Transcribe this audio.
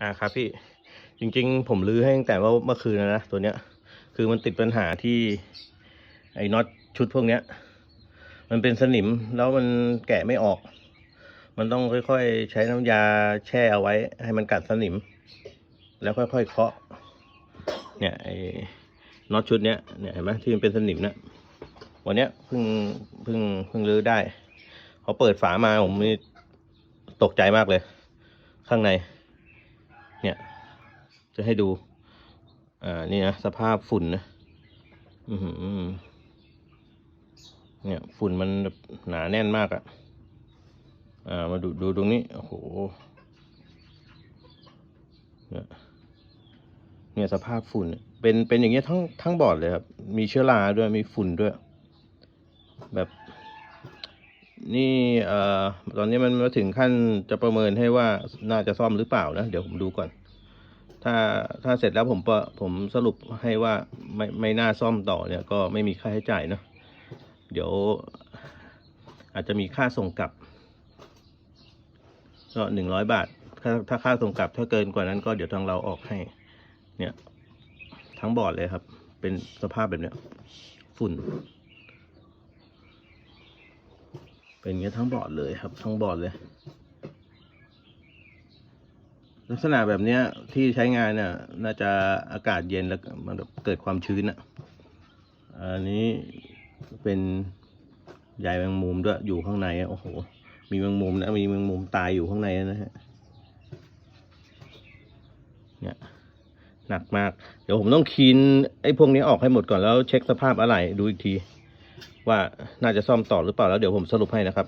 อ่าครับพี่จริงๆ ผมรื้อให้ตั้งแต่ว่าเมื่อคืนแล้วนะตัวเนี้ย คือมันติดปัญหาที่ไอ้น็อตชุดพวกเนี้ย มันเป็นสนิมแล้วมันแกะไม่ออก มันต้องค่อยๆ ใช้น้ำยาแช่เอาไว้ ให้มันกัดสนิม แล้วค่อยๆเคาะ เนี่ยไอ้น็อตชุดเนี้ยเนี่ยเห็นไหมที่มันเป็นสนิมเนี่ยวันเนี้ยเพิ่งเพิ่งเพิ่งรื้อได้พอเปิดฝามาผมนี่ตกใจมากเลย ข้างใน เนี่ย จะให้ดู อ่า นี่นะ สภาพฝุ่นนะ อือหือเนี่ย ฝุ่นมันหนาแน่นมากอะอ่า มาดูดูตรงนี้ โอ้โห เนี่ยเนี่ยสภาพฝุ่น เป็นเป็นอย่างเงี้ยทั้งทั้งบอร์ดเลยครับ มีเชื้อราด้วยมีฝุ่นด้วย แบบนี่เอ่อตอนนี้มันมาถึงขั้นจะประเมินให้ว่าน่าจะซ่อมหรือเปล่านะ เดี๋ยวผมดูก่อน ถ้าถ้าเสร็จแล้วผมผมสรุปให้ว่าไม่ไม่น่าซ่อมต่อเนี่ยก็ไม่มีค่าใช้จ่ายเนอะเดี๋ยว อาจจะมีค่าส่งกลับ ก็หนึ่งร้อยบาท ถ้าถ้าค่าส่งกลับถ้าเกินกว่านั้นก็เดี๋ยวทางเราออกให้ เนี่ย ทั้งบอร์ดเลยครับ เป็นสภาพแบบเนี้ย ฝุ่น เป็นเงี้ยทั้งบอร์ดเลยครับ ทั้งบอร์ดเลย ลักษณะแบบเนี้ยที่ใช้งานเนี่ยน่าจะอากาศเย็นแล้วมันเกิดความชื้นอะอันนี้เป็นใยแมงมุมด้วยอยู่ข้างในอะโอ้โหมีแมงมุมนะมีแมงมุมตายอยู่ข้างในนะฮะเนี่ยหนักมาก เดี๋ยวผมต้องคีนไอ้พวกนี้ออกให้หมดก่อนแล้วเช็คสภาพอะไรดูอีกที ว่าน่าจะซ่อมต่อหรือเปล่าแล้วเดี๋ยวผมสรุปให้นะครับ